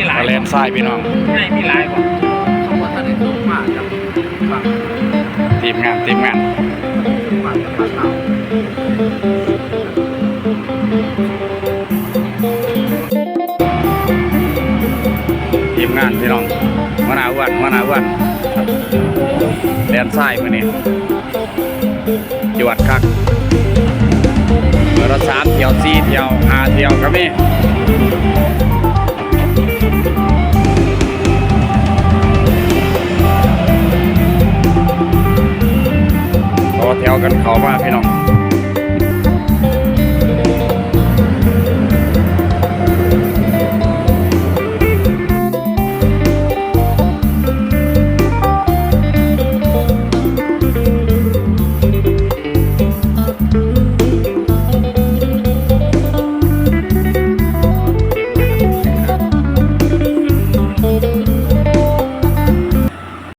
มีหลายทะเลนทรายพี่น้องง่ายมีหลายกว่าเขาว่าท่านได้สูงมากครับบางทีมงานทีมงานบางกับปลาเต่าทีมงานพี่น้องมาหนาอ้วันมาหนาอ้วันแดนทรายมื้อนี้จวดคักเมื่อละสามเที่ยวสี่เที่ยวห้าเที่ยวก็มี กันเขาว่าพี่น้อง